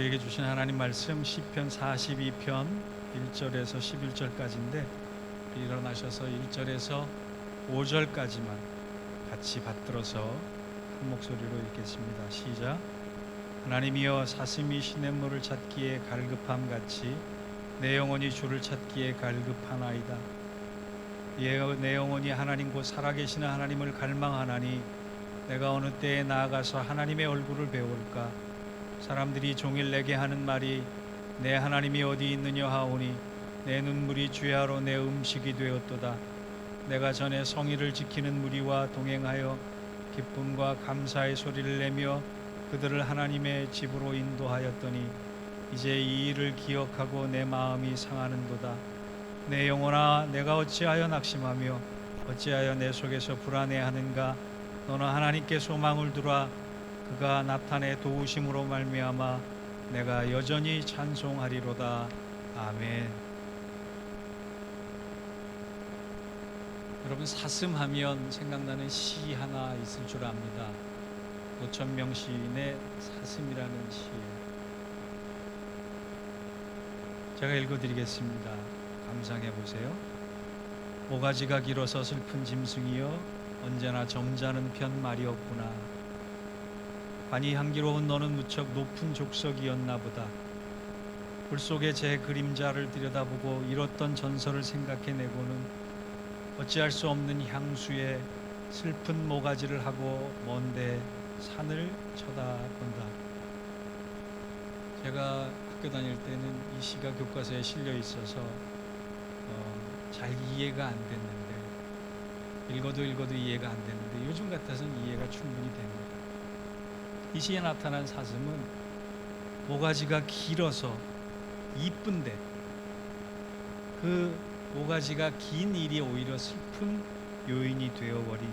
우리에게 주신 하나님 말씀 시편 42편 1절에서 11절까지인데 일어나셔서 1절에서 5절까지만 같이 받들어서 한 목소리로 읽겠습니다. 시작. 하나님이여 사슴이 시냇물을 찾기에 갈급함 같이 내 영혼이 주를 찾기에 갈급하나이다. 예, 내 영혼이 하나님 곧 살아계시는 하나님을 갈망하나니 내가 어느 때에 나아가서 하나님의 얼굴을 배울까 사람들이 종일 내게 하는 말이 내 하나님이 어디 있느냐 하오니 내 눈물이 주야로 내 음식이 되었도다. 내가 전에 성의를 지키는 무리와 동행하여 기쁨과 감사의 소리를 내며 그들을 하나님의 집으로 인도하였더니 이제 이 일을 기억하고 내 마음이 상하는도다. 내 영혼아 내가 어찌하여 낙심하며 어찌하여 내 속에서 불안해하는가? 너는 하나님께 소망을 두라 그가 나타내 도우심으로 말미암아 내가 여전히 찬송하리로다 아멘. 여러분 사슴하면 생각나는 시 하나 있을 줄 압니다. 노천명 시인의 사슴이라는 시예요. 제가 읽어드리겠습니다. 감상해 보세요. 모가지가 길어서 슬픈 짐승이여 언제나 점잖은 편 말이 없구나. 관이 향기로운 너는 무척 높은 족속이었나 보다. 물 속에 제 그림자를 들여다보고 잃었던 전설을 생각해내고는 어찌할 수 없는 향수에 슬픈 모가지를 하고 먼데 산을 쳐다본다. 제가 학교 다닐 때는 이 시가 교과서에 실려 있어서 어, 잘 이해가 안 됐는데 읽어도 읽어도 이해가 안 됐는데 요즘 같아서는 이해가 충분히 됩니다. 이 시에 나타난 사슴은 모가지가 길어서 이쁜데 그 모가지가 긴 일이 오히려 슬픈 요인이 되어버린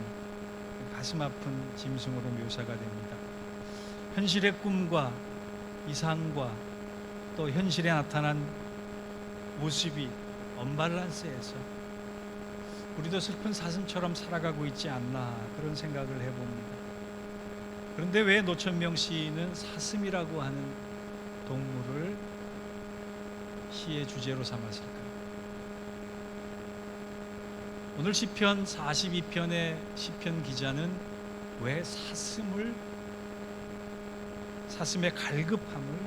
가슴 아픈 짐승으로 묘사가 됩니다. 현실의 꿈과 이상과 또 현실에 나타난 모습이 언밸런스해서 우리도 슬픈 사슴처럼 살아가고 있지 않나 그런 생각을 해봅니다. 그런데 왜 노천명 시인은 사슴이라고 하는 동물을 시의 주제로 삼았을까요? 오늘 시편 42편의 시편 기자는 왜 사슴을 사슴의 갈급함을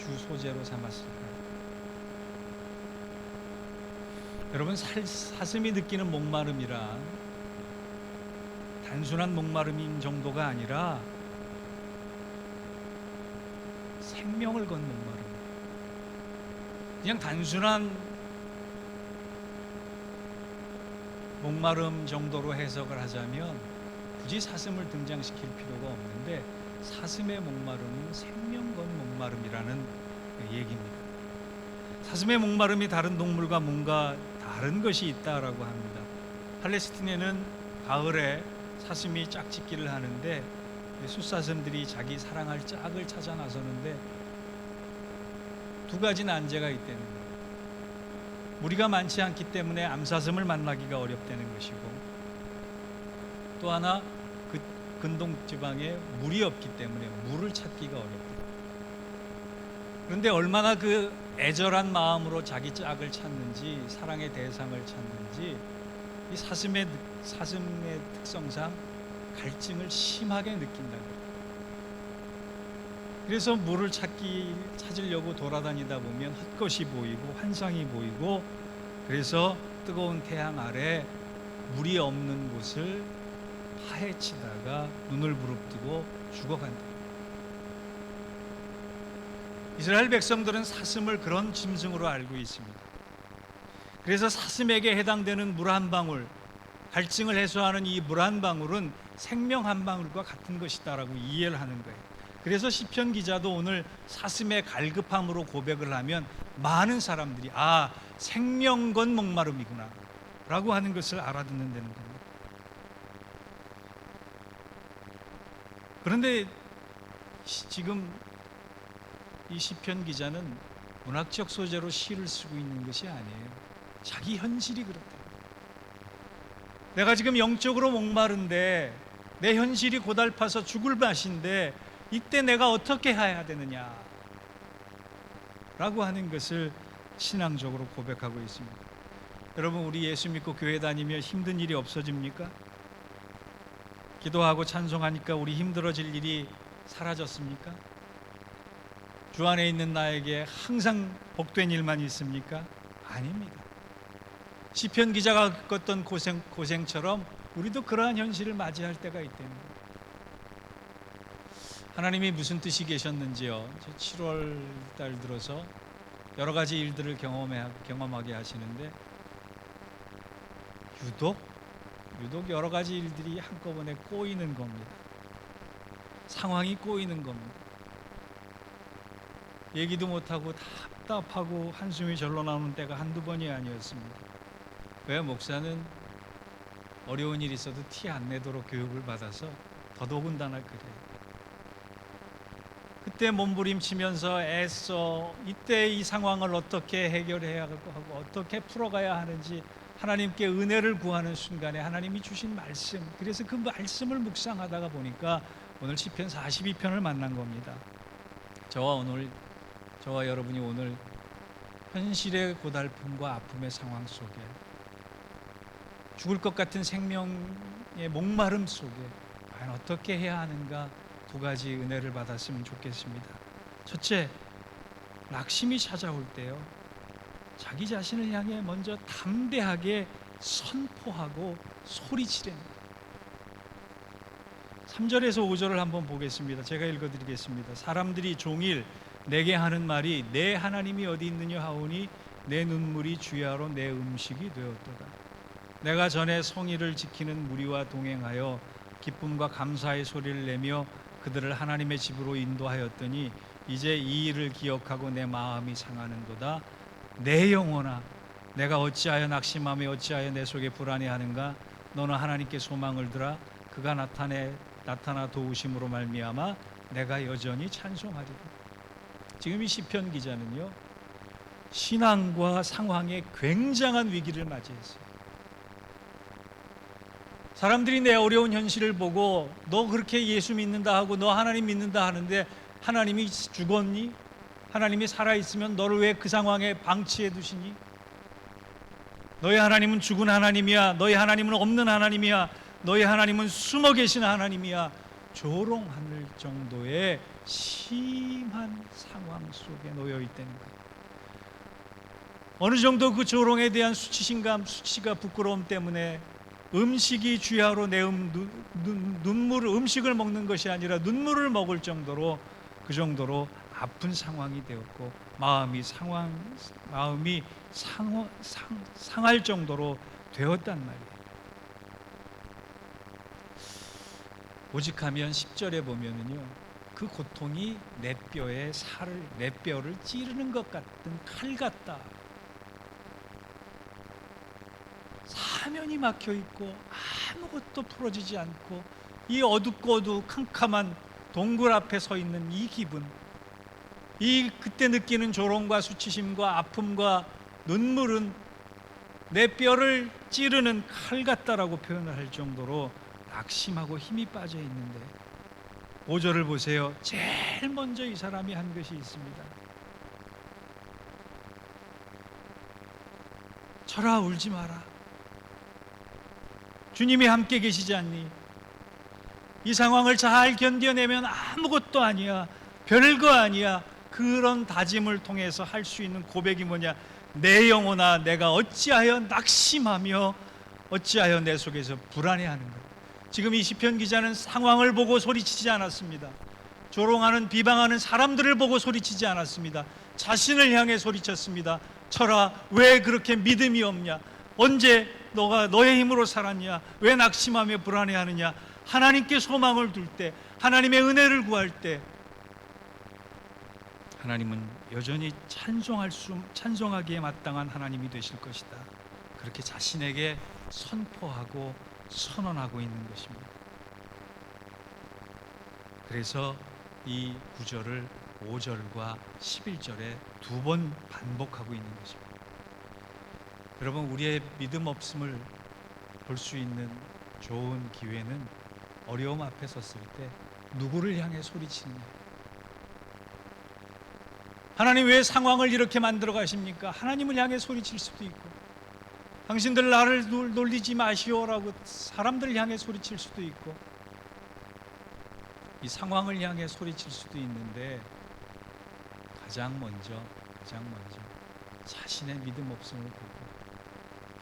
주 소재로 삼았을까요? 여러분 살, 사슴이 느끼는 목마름이란 단순한 목마름인 정도가 아니라 생명을 건 목마름. 그냥 단순한 목마름 정도로 해석을 하자면 굳이 사슴을 등장시킬 필요가 없는데 사슴의 목마름은 생명 건 목마름이라는 얘기입니다. 사슴의 목마름이 다른 동물과 뭔가 다른 것이 있다라고 합니다. 팔레스틴에는 가을에 사슴이 짝짓기를 하는데 숫사슴들이 자기 사랑할 짝을 찾아 나서는데 두 가지 난제가 있다는 거예요. 무리가 많지 않기 때문에 암사슴을 만나기가 어렵다는 것이고 또 하나 그 근동 지방에 물이 없기 때문에 물을 찾기가 어렵다. 그런데 얼마나 그 애절한 마음으로 자기 짝을 찾는지 사랑의 대상을 찾는지 이 사슴의 사슴의 특성상 갈증을 심하게 느낀다고. 그래서 물을 찾기 찾으려고 돌아다니다 보면 헛것이 보이고 환상이 보이고 그래서 뜨거운 태양 아래 물이 없는 곳을 파헤치다가 눈을 부릅뜨고 죽어간다. 이스라엘 백성들은 사슴을 그런 짐승으로 알고 있습니다. 그래서 사슴에게 해당되는 물 한 방울, 갈증을 해소하는 이 물 한 방울은 생명 한 방울과 같은 것이다라고 이해를 하는 거예요. 그래서 시편 기자도 오늘 사슴의 갈급함으로 고백을 하면 많은 사람들이 아 생명건 목마름이구나라고 하는 것을 알아듣는 다는 겁니다. 그런데 시- 지금 이 시편 기자는 문학적 소재로 시를 쓰고 있는 것이 아니에요. 자기 현실이 그렇다. 내가 지금 영적으로 목마른데 내 현실이 고달파서 죽을 맛인데 이때 내가 어떻게 해야 되느냐? 라고 하는 것을 신앙적으로 고백하고 있습니다. 여러분 우리 예수 믿고 교회 다니며 힘든 일이 없어집니까? 기도하고 찬송하니까 우리 힘들어질 일이 사라졌습니까? 주 안에 있는 나에게 항상 복된 일만 있습니까? 아닙니다. 시편 기자가 겪었던 고생 고생처럼 우리도 그러한 현실을 맞이할 때가 있답니다. 하나님이 무슨 뜻이 계셨는지요? 7월 달 들어서 여러 가지 일들을 경험해 경험하게 하시는데 유독 유독 여러 가지 일들이 한꺼번에 꼬이는 겁니다. 상황이 꼬이는 겁니다. 얘기도 못하고 답답하고 한숨이 절로 나오는 때가 한두 번이 아니었습니다. 왜 목사는 어려운 일이 있어도 티 안 내도록 교육을 받아서 더더군다나 그래요. 그때 몸부림치면서 애써 이때 이 상황을 어떻게 해결해야 하고 어떻게 풀어가야 하는지 하나님께 은혜를 구하는 순간에 하나님이 주신 말씀 그래서 그 말씀을 묵상하다가 보니까 오늘 시편 42편을 만난 겁니다. 저와 오늘 저와 여러분이 오늘 현실의 고달픔과 아픔의 상황 속에 죽을 것 같은 생명의 목마름 속에 과연 어떻게 해야 하는가 두 가지 은혜를 받았으면 좋겠습니다. 첫째, 낙심이 찾아올 때요. 자기 자신을 향해 먼저 담대하게 선포하고 소리치는 3절에서 5절을 한번 보겠습니다. 제가 읽어 드리겠습니다. 사람들이 종일 내게 하는 말이 내 하나님이 어디 있느냐 하오니 내 눈물이 주야로 내 음식이 되었도다. 내가 전에 성의를 지키는 무리와 동행하여 기쁨과 감사의 소리를 내며 그들을 하나님의 집으로 인도하였더니 이제 이 일을 기억하고 내 마음이 상하는도다. 내 영혼아, 내가 어찌하여 낙심하며 어찌하여 내 속에 불안해하는가? 너는 하나님께 소망을 들아 그가 나타내 나타나 도우심으로 말미암아 내가 여전히 찬송하리라. 지금 이 시편 기자는요 신앙과 상황에 굉장한 위기를 맞이했어요. 사람들이 내 어려운 현실을 보고 너 그렇게 예수 믿는다 하고 너 하나님 믿는다 하는데 하나님이 죽었니? 하나님이 살아 있으면 너를 왜 그 상황에 방치해 두시니? 너희 하나님은 죽은 하나님이야. 너희 하나님은 없는 하나님이야. 너희 하나님은 숨어 계신 하나님이야. 조롱할 정도의 심한 상황 속에 놓여 있다는 거예요. 어느 정도 그 조롱에 대한 수치심감, 수치가 부끄러움 때문에 음식이 주야로 내 음, 눈, 눈, 눈물을 음식을 먹는 것이 아니라 눈물을 먹을 정도로 그 정도로 아픈 상황이 되었고 마음이 상황 마음이 상, 상, 상할 정도로 되었단 말이에요. 오직하면 10절에 보면은요. 그 고통이 내 뼈에 살을 내 뼈를 찌르는 것 같은 칼 같다. 사면이 막혀 있고 아무것도 풀어지지 않고 이 어둡고 캄캄한 동굴 앞에 서 있는 이 기분 이 그때 느끼는 조롱과 수치심과 아픔과 눈물은 내 뼈를 찌르는 칼 같다라고 표현을 할 정도로 낙심하고 힘이 빠져 있는데 5절을 보세요. 제일 먼저 이 사람이 한 것이 있습니다. 철아 울지 마라. 주님이 함께 계시지 않니? 이 상황을 잘 견뎌내면 아무것도 아니야. 별거 아니야. 그런 다짐을 통해서 할 수 있는 고백이 뭐냐? 내 영혼아, 내가 어찌하여 낙심하며 어찌하여 내 속에서 불안해하는가? 지금 이 시편 기자는 상황을 보고 소리치지 않았습니다. 조롱하는 비방하는 사람들을 보고 소리치지 않았습니다. 자신을 향해 소리쳤습니다. 철아, 왜 그렇게 믿음이 없냐? 언제 너가 너의 힘으로 살았냐? 왜 낙심하며 불안해하느냐? 하나님께 소망을 둘 때, 하나님의 은혜를 구할 때, 하나님은 여전히 찬송할 수 찬송하기에 마땅한 하나님이 되실 것이다. 그렇게 자신에게 선포하고 선언하고 있는 것입니다. 그래서 이 구절을 5절과 11절에 두 번 반복하고 있는 것입니다. 여러분 우리의 믿음 없음을 볼 수 있는 좋은 기회는 어려움 앞에 섰을 때 누구를 향해 소리치느냐? 하나님 왜 상황을 이렇게 만들어 가십니까? 하나님을 향해 소리칠 수도 있고, 당신들 나를 놀- 놀리지 마시오라고 사람들 향해 소리칠 수도 있고, 이 상황을 향해 소리칠 수도 있는데 가장 먼저, 가장 먼저 자신의 믿음 없음을 보고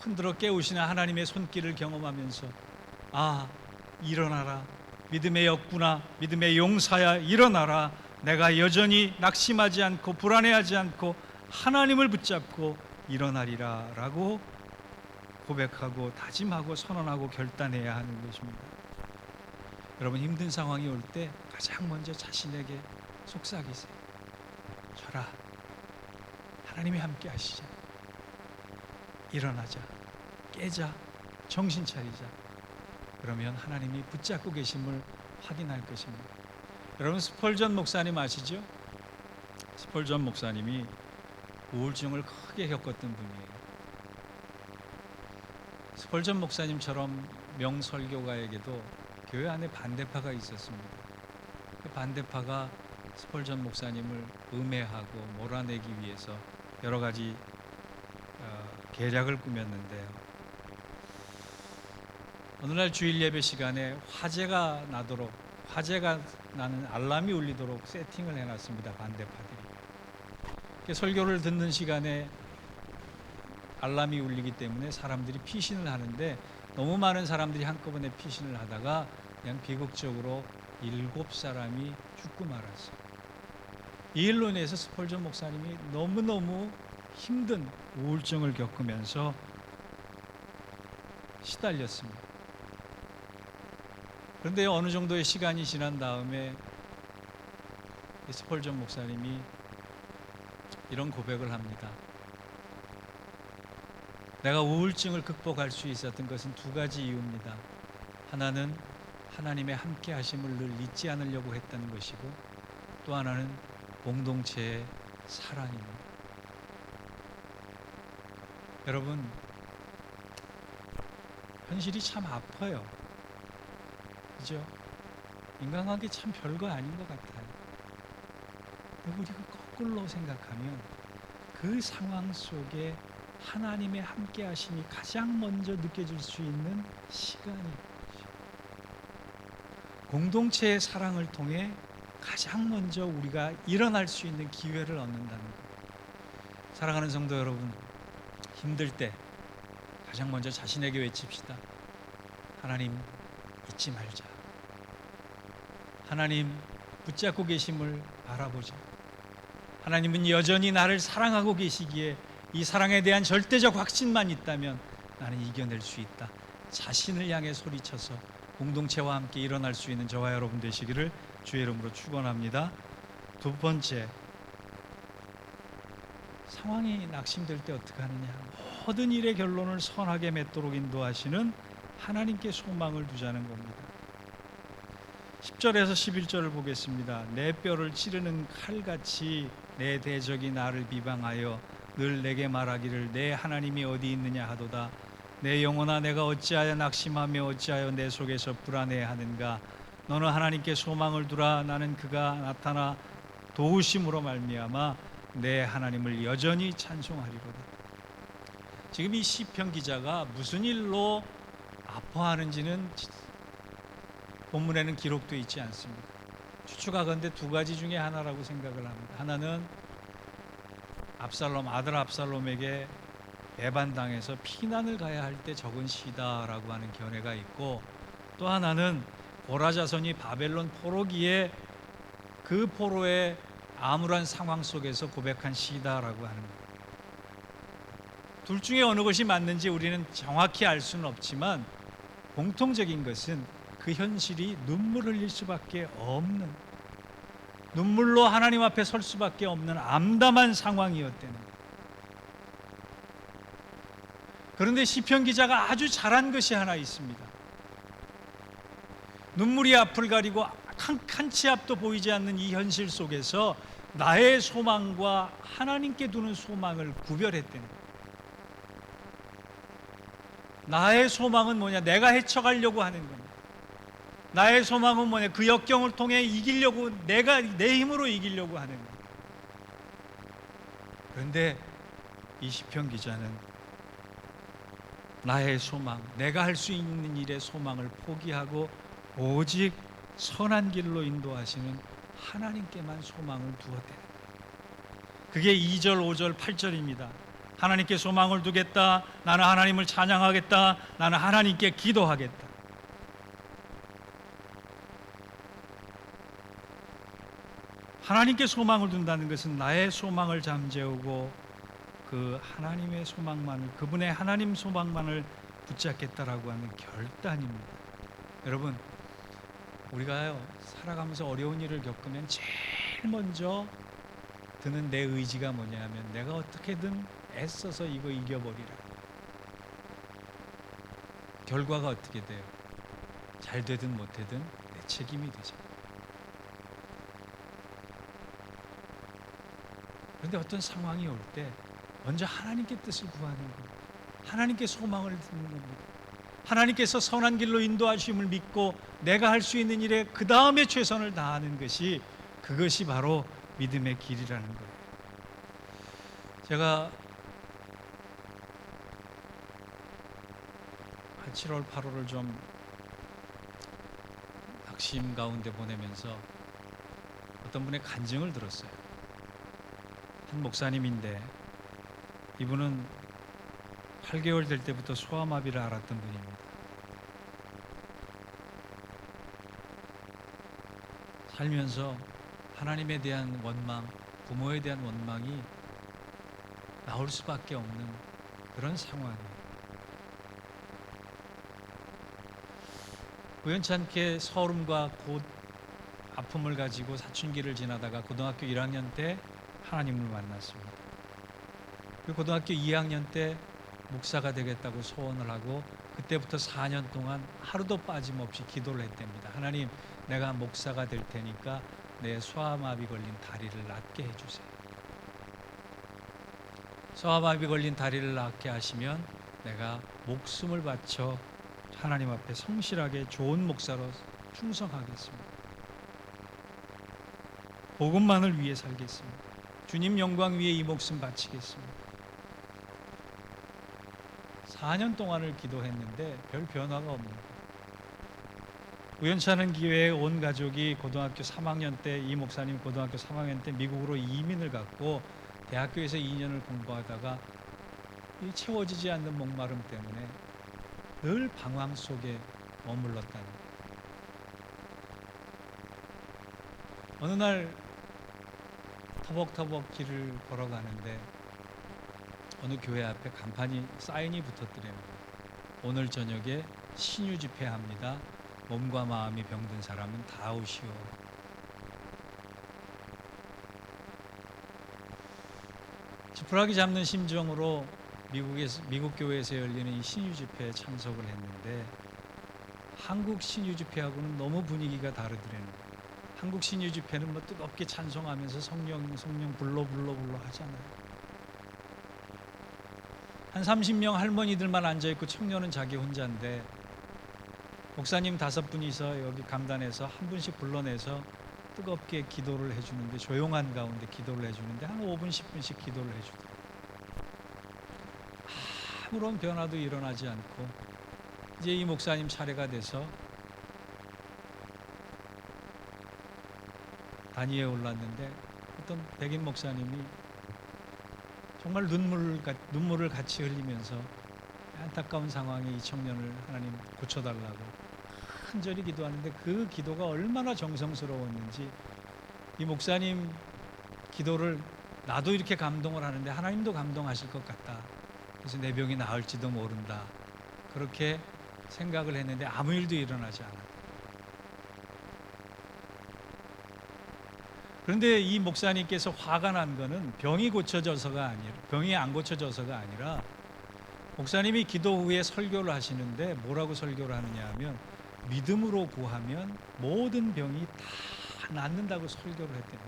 흔들어 깨우시는 하나님의 손길을 경험하면서 아 일어나라 믿음의 역구나 믿음의 용사야 일어나라 내가 여전히 낙심하지 않고 불안해하지 않고 하나님을 붙잡고 일어나리라 라고 고백하고 다짐하고 선언하고 결단해야 하는 것입니다. 여러분 힘든 상황이 올 때 가장 먼저 자신에게 속삭이세요. 저라 하나님이 함께 하시자. 일어나자. 깨자. 정신 차리자. 그러면 하나님이 붙잡고 계심을 확인할 것입니다. 여러분 스펄전 목사님 아시죠? 스펄전 목사님이 우울증을 크게 겪었던 분이에요. 스펄전 목사님처럼 명설교가에게도 교회 안에 반대파가 있었습니다. 그 반대파가 스펄전 목사님을 음해하고 몰아내기 위해서 여러 가지 어, 계략을 꾸몄는데요. 어느 날 주일 예배 시간에 화재가 나도록 화재가 나는 알람이 울리도록 세팅을 해놨습니다. 반대파들이. 그 설교를 듣는 시간에 알람이 울리기 때문에 사람들이 피신을 하는데 너무 많은 사람들이 한꺼번에 피신을 하다가 그냥 비극적으로 일곱 사람이 죽고 말았어요. 이 일로 인해서 스펄전 목사님이 너무너무 힘든 우울증을 겪으면서 시달렸습니다. 그런데 어느 정도의 시간이 지난 다음에 이 스펄전 목사님이 이런 고백을 합니다. 내가 우울증을 극복할 수 있었던 것은 두 가지 이유입니다. 하나는 하나님의 함께 하심을 늘 잊지 않으려고 했다는 것이고 또 하나는 공동체의 사랑입니다. 여러분 현실이 참 아파요. 그죠? 인간관계 참 별거 아닌 것 같아요. 우리가 거꾸로 생각하면 그 상황 속에 하나님의 함께 하심이 가장 먼저 느껴질 수 있는 시간이 공동체의 사랑을 통해 가장 먼저 우리가 일어날 수 있는 기회를 얻는다는 것. 사랑하는 성도 여러분, 힘들 때 가장 먼저 자신에게 외칩시다. 하나님 잊지 말자. 하나님 붙잡고 계심을 알아보자. 하나님은 여전히 나를 사랑하고 계시기에 이 사랑에 대한 절대적 확신만 있다면 나는 이겨낼 수 있다. 자신을 향해 소리쳐서 공동체와 함께 일어날 수 있는 저와 여러분 되시기를 주의 이름으로 축원합니다. 두 번째 상황이 낙심될 때 어떻게 하느냐? 모든 일의 결론을 선하게 맺도록 인도하시는 하나님께 소망을 두자는 겁니다. 10절에서 11절을 보겠습니다. 내 뼈를 찌르는 칼같이 내 대적이 나를 비방하여 늘 내게 말하기를 내 하나님이 어디 있느냐 하도다. 내 영혼아 내가 어찌하여 낙심하며 어찌하여 내 속에서 불안해하는가? 너는 하나님께 소망을 두라. 나는 그가 나타나 도우심으로 말미암아 내 하나님을 여전히 찬송하리로다. 지금 이 시편 기자가 무슨 일로 아파하는지는 본문에는 기록되어 있지 않습니다. 추측하건대 두 가지 중에 하나라고 생각을 합니다. 하나는 압살롬 아들 압살롬에게 배반당해서 피난을 가야 할 때 적은 시다라고 하는 견해가 있고 또 하나는 고라자손이 바벨론 포로기에 그 포로의 암울한 상황 속에서 고백한 시다라고 하는 것. 둘 중에 어느 것이 맞는지 우리는 정확히 알 수는 없지만 공통적인 것은 그 현실이 눈물을 흘릴 수밖에 없는 눈물로 하나님 앞에 설 수밖에 없는 암담한 상황이었다는 거예요. 그런데 시편 기자가 아주 잘한 것이 하나 있습니다. 눈물이 앞을 가리고 한, 칸치 앞도 보이지 않는 이 현실 속에서 나의 소망과 하나님께 두는 소망을 구별했다는 거예요. 나의 소망은 뭐냐? 내가 헤쳐가려고 하는 겁니다. 나의 소망은 뭐냐? 그 역경을 통해 이기려고 내가 내 힘으로 이기려고 하는 거. 그런데 이 시편 기자는 나의 소망, 내가 할 수 있는 일의 소망을 포기하고 오직 선한 길로 인도하시는 하나님께만 소망을 두었대. 그게 2절, 5절, 8절입니다. 하나님께 소망을 두겠다. 나는 하나님을 찬양하겠다. 나는 하나님께 기도하겠다. 하나님께 소망을 둔다는 것은 나의 소망을 잠재우고 그 하나님의 소망만을 그분의 하나님 소망만을 붙잡겠다라고 하는 결단입니다. 여러분 우리가요 살아가면서 어려운 일을 겪으면 제일 먼저 드는 내 의지가 뭐냐면 내가 어떻게든 애써서 이거 이겨버리라. 결과가 어떻게 돼요? 잘 되든 못 되든 내 책임이 되죠. 그런데 어떤 상황이 올 때 먼저 하나님께 뜻을 구하는 겁니다. 하나님께 소망을 두는 겁니다. 하나님께서 선한 길로 인도하심을 믿고 내가 할 수 있는 일에 그 다음에 최선을 다하는 것이 그것이 바로 믿음의 길이라는 거예요. 제가 한 7월, 8월을 좀 낙심 가운데 보내면서 어떤 분의 간증을 들었어요. 한 목사님인데 이분은 8개월 될 때부터 소아마비를 앓았던 분입니다. 살면서 하나님에 대한 원망, 부모에 대한 원망이 나올 수밖에 없는 그런 상황이에요. 우연찮게 서름과 곧 아픔을 가지고 사춘기를 지나다가 고등학교 1학년 때 하나님을 만났습니다. 그 고등학교 2학년 때 목사가 되겠다고 소원을 하고 그때부터 4년 동안 하루도 빠짐없이 기도를 했답니다. 하나님, 내가 목사가 될 테니까 내 소아마비 걸린 다리를 낫게 해주세요. 소아마비 걸린 다리를 낫게 하시면 내가 목숨을 바쳐 하나님 앞에 성실하게 좋은 목사로 충성하겠습니다. 복음만을 위해 살겠습니다. 주님 영광 위해 이 목숨 바치겠습니다. 4년 동안을 기도했는데 별 변화가 없는 우연찮은 기회에 온 가족이 고등학교 3학년 때 이 목사님 고등학교 3학년 때 미국으로 이민을 갔고 대학교에서 2년을 공부하다가 이 채워지지 않는 목마름 때문에 늘 방황 속에 머물렀다는 거예요. 어느 날 터벅터벅 길을 걸어가는데 어느 교회 앞에 간판이 사인이 붙었더래요. 오늘 저녁에 신유 집회합니다. 몸과 마음이 병든 사람은 다 오시오. 지푸라기 잡는 심정으로 미국에서 미국 교회에서 열리는 이 신유 집회에 참석을 했는데 한국 신유 집회하고는 너무 분위기가 다르더래요. 한국 신유 집회는 뭐 뜨겁게 찬송하면서 성령 성령 불러 불러 불러 하잖아요. 한 30명 할머니들만 앉아 있고 청년은 자기 혼자인데 목사님 다섯 분이서 여기 강단에서 한 분씩 불러내서 뜨겁게 기도를 해주는데 조용한 가운데 기도를 해주는데 한 5분 10분씩 기도를 해주더라고요. 아무런 변화도 일어나지 않고 이제 이 목사님 차례가 돼서 단위에 올랐는데 어떤 백인 목사님이 정말 눈물을, 가- 눈물을 같이 흘리면서 안타까운 상황에 이 청년을 하나님 고쳐달라고 간절히 기도하는데 그 기도가 얼마나 정성스러웠는지 이 목사님 기도를 나도 이렇게 감동을 하는데 하나님도 감동하실 것 같다. 그래서 내 병이 나을지도 모른다. 그렇게 생각을 했는데 아무 일도 일어나지 않아. 그런데 이 목사님께서 화가 난 거는 병이 고쳐져서가 아니라 병이 안 고쳐져서가 아니라 목사님이 기도 후에 설교를 하시는데 뭐라고 설교를 하느냐 하면 믿음으로 구하면 모든 병이 다 낫는다고 설교를 했대요.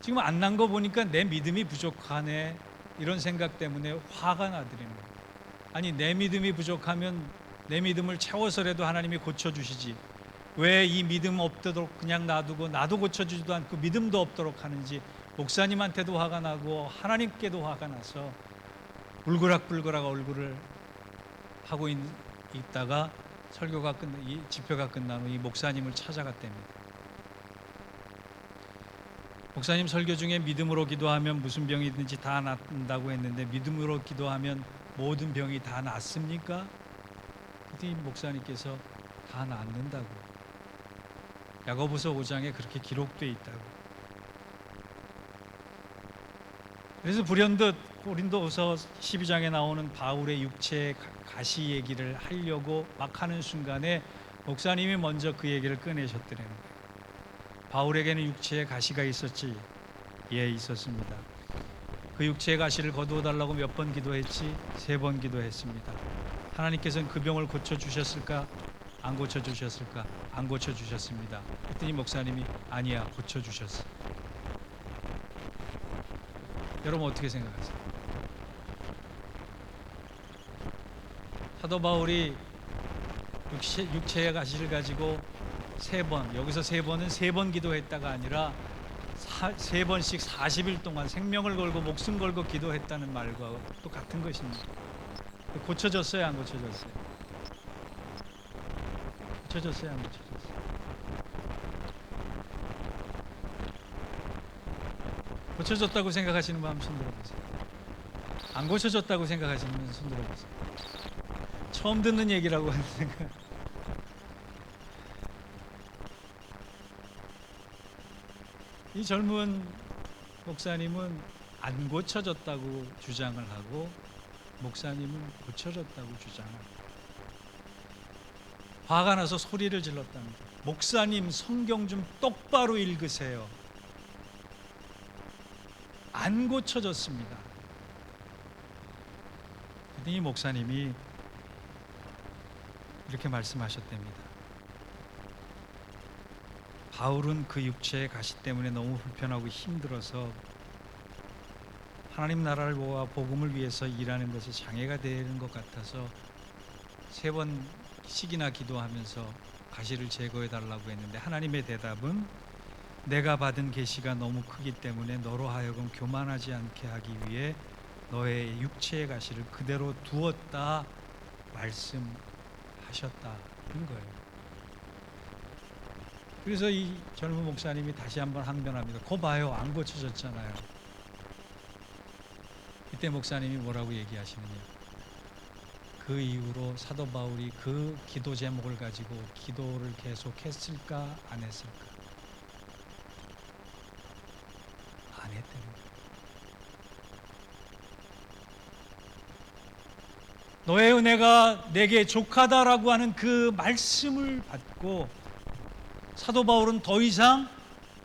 지금 안 난 거 보니까 내 믿음이 부족하네 이런 생각 때문에 화가 나더래요. 아니 내 믿음이 부족하면 내 믿음을 채워서라도 하나님이 고쳐주시지 왜 이 믿음 없도록 그냥 놔두고 나도 고쳐주지도 않고 믿음도 없도록 하는지 목사님한테도 화가 나고 하나님께도 화가 나서 울그락불그락 얼굴을 하고 있, 있다가 설교가 끝, 이 집회가 끝난 후 이 목사님을 찾아갔답니다. 목사님 설교 중에 믿음으로 기도하면 무슨 병이든지 다 낫는다고 했는데 믿음으로 기도하면 모든 병이 다 낫습니까? 그랬더니 목사님께서 다 낫는다고. 야고보서 5장에 그렇게 기록되어 있다고. 그래서 불현듯 고린도서 12장에 나오는 바울의 육체의 가- 가시 얘기를 하려고 막 하는 순간에 목사님이 먼저 그 얘기를 꺼내셨더라는 거예요. 바울에게는 육체의 가시가 있었지. 예, 있었습니다. 그 육체의 가시를 거두어 달라고 몇 번 기도했지? 세 번 기도했습니다. 하나님께서는 그 병을 고쳐 주셨을까? 안 고쳐 주셨을까? 안 고쳐 주셨습니다. 그랬더니 목사님이 아니야, 고쳐 주셨어. 여러분 어떻게 생각하세요? 사도 바울이 육체, 육체의 가시를 가지고 세 번, 여기서 세 번은 세 번 기도했다가 아니라 사, 세 번씩 40일 동안 생명을 걸고 목숨 걸고 기도했다는 말과 또 같은 것입니다. 고쳐졌어요, 안 고쳐졌어요? 고쳐졌어요, 안 고쳐졌어요? 고쳐졌다고 생각하시는 분 한번 손 들어보세요. 안 고쳐졌다고 생각하시는 분손 들어보세요. 처음 듣는 얘기라고 하는 생각. 이 젊은 목사님은 안 고쳐졌다고 주장을 하고 목사님은 고쳐졌다고 주장합니다. 화가 나서 소리를 질렀답니다. 목사님 성경 좀 똑바로 읽으세요. 안 고쳐졌습니다. 그랬더니 목사님이 이렇게 말씀하셨답니다. 바울은 그 육체의 가시 때문에 너무 불편하고 힘들어서 하나님 나라를 모아 복음을 위해서 일하는 것이 장애가 되는 것 같아서 세번 씩이나 기도하면서 가시를 제거해 달라고 했는데 하나님의 대답은 내가 받은 계시가 너무 크기 때문에 너로 하여금 교만하지 않게 하기 위해 너의 육체의 가시를 그대로 두었다 말씀하셨다는 거예요. 그래서 이 젊은 목사님이 다시 한번 항변합니다. 거 봐요, 안 고쳐졌잖아요. 이때 목사님이 뭐라고 얘기하시느냐? 그 이후로 사도 바울이 그 기도 제목을 가지고 기도를 계속했을까 안 했을까? 안 거예요. 너의 은혜가 내게 족하다라고 하는 그 말씀을 받고 사도 바울은 더 이상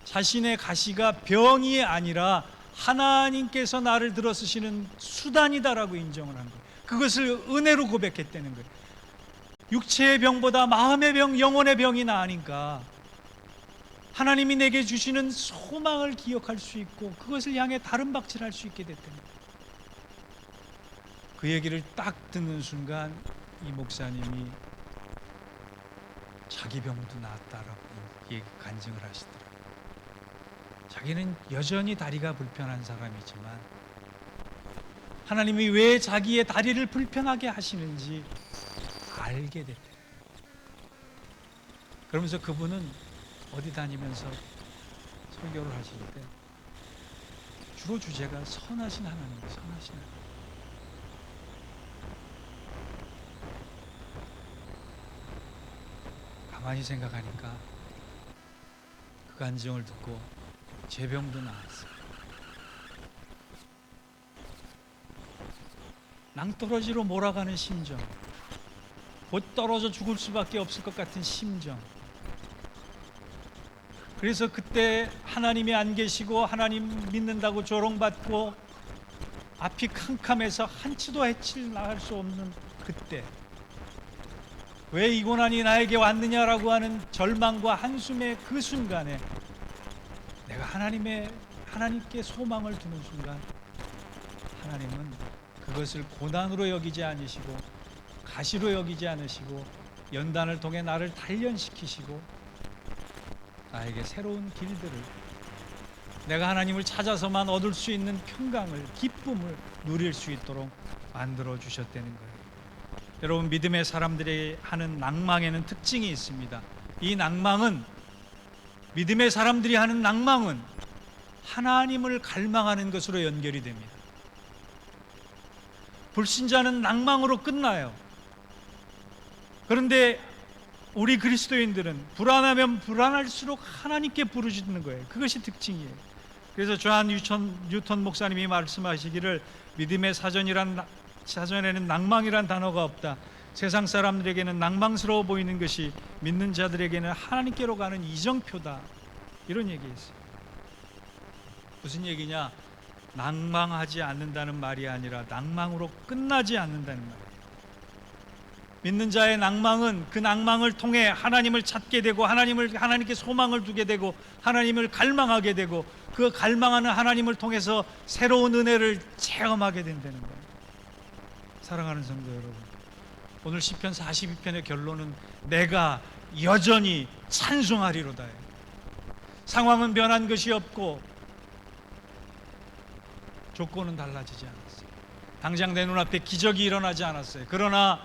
자신의 가시가 병이 아니라 하나님께서 나를 들어 쓰시는 수단이다라고 인정을 한 거예요. 그것을 은혜로 고백했다는 거예요. 육체의 병보다 마음의 병, 영혼의 병이 나으니까 하나님이 내게 주시는 소망을 기억할 수 있고 그것을 향해 다른 박질할 수 있게 됐다는 거예요. 그 얘기를 딱 듣는 순간 이 목사님이 자기 병도 얘기 간증을 하시더라고요. 자기는 여전히 다리가 불편한 사람이지만 하나님이 왜 자기의 다리를 불편하게 하시는지 알게 됐대. 그러면서 그분은 어디 다니면서 설교를 하실 때 주로 주제가 선하신 하나님, 선하신 하나님. 가만히 생각하니까 그 간증을 듣고 제 병도 나았어요. 낭떠러지로 몰아가는 심정, 곧 떨어져 죽을 수밖에 없을 것 같은 심정. 그래서 그때 하나님이 안 계시고 하나님 믿는다고 조롱받고 앞이 캄캄해서 한치도 해칠 나갈 수 없는 그때 왜 이 고난이 나에게 왔느냐라고 하는 절망과 한숨의 그 순간에 내가 하나님의 하나님께 소망을 두는 순간 하나님은 그것을 고난으로 여기지 않으시고 가시로 여기지 않으시고 연단을 통해 나를 단련시키시고 나에게 새로운 길들을 내가 하나님을 찾아서만 얻을 수 있는 평강을 기쁨을 누릴 수 있도록 만들어 주셨다는 거예요. 여러분 믿음의 사람들이 하는 낭망에는 특징이 있습니다. 이 낭망은 믿음의 사람들이 하는 낭망은 하나님을 갈망하는 것으로 연결이 됩니다. 불신자는 낭망으로 끝나요. 그런데 우리 그리스도인들은 불안하면 불안할수록 하나님께 부르짖는 거예요. 그것이 특징이에요. 그래서 조한 뉴턴, 뉴턴 목사님이 말씀하시기를 믿음의 사전이란 나- 사전에는 낭망이란 단어가 없다. 세상 사람들에게는 낭망스러워 보이는 것이 믿는 자들에게는 하나님께로 가는 이정표다. 이런 얘기했어요. 무슨 얘기냐? 낭망하지 않는다는 말이 아니라 낭망으로 끝나지 않는다는 말이에요. 믿는 자의 낭망은 그 낭망을 통해 하나님을 찾게 되고 하나님을 하나님께 소망을 두게 되고 하나님을 갈망하게 되고 그 갈망하는 하나님을 통해서 새로운 은혜를 체험하게 된다는 거예요. 사랑하는 성도 여러분. 오늘 시편 42편의 결론은 내가 여전히 찬송하리로다예요. 상황은 변한 것이 없고 조건은 달라지지 않았어요. 당장 내 눈앞에 기적이 일어나지 않았어요. 그러나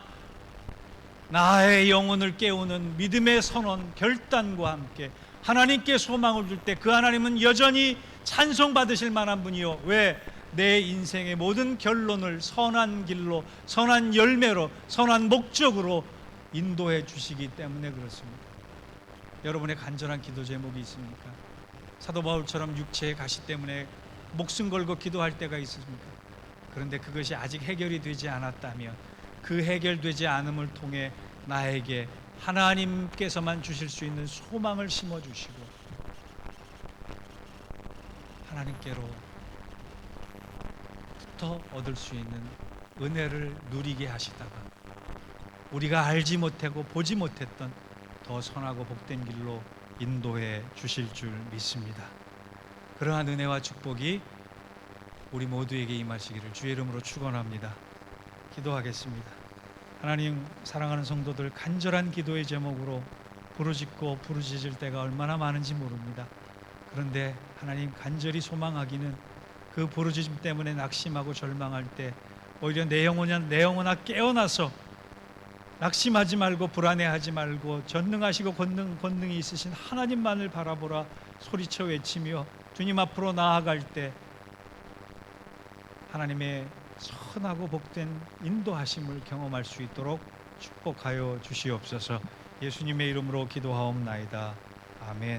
나의 영혼을 깨우는 믿음의 선언, 결단과 함께 하나님께 소망을 줄 때 그 하나님은 여전히 찬송받으실 만한 분이요. 왜? 내 인생의 모든 결론을 선한 길로, 선한 열매로, 선한 목적으로 인도해 주시기 때문에 그렇습니다. 여러분의 간절한 기도 제목이 있습니까? 사도 바울처럼 육체의 가시 때문에 목숨 걸고 기도할 때가 있습니까? 그런데 그것이 아직 해결이 되지 않았다면 그 해결되지 않음을 통해 나에게 하나님께서만 주실 수 있는 소망을 심어 주시고 하나님께로부터 얻을 수 있는 은혜를 누리게 하시다가 우리가 알지 못하고 보지 못했던 더 선하고 복된 길로 인도해 주실 줄 믿습니다. 그러한 은혜와 축복이 우리 모두에게 임하시기를 주의 이름으로 축원합니다. 기도하겠습니다. 하나님 사랑하는 성도들 간절한 기도의 제목으로 부르짖고 부르짖을 때가 얼마나 많은지 모릅니다. 그런데 하나님 간절히 소망하기는 그 부르짖음 때문에 낙심하고 절망할 때 오히려 내 영혼이 내 영혼아 깨어나서 낙심하지 말고 불안해하지 말고 전능하시고 권능 권능이 있으신 하나님만을 바라보라 소리쳐 외치며 주님 앞으로 나아갈 때 하나님의 선하고 복된 인도하심을 경험할 수 있도록 축복하여 주시옵소서. 예수님의 이름으로 기도하옵나이다. 아멘.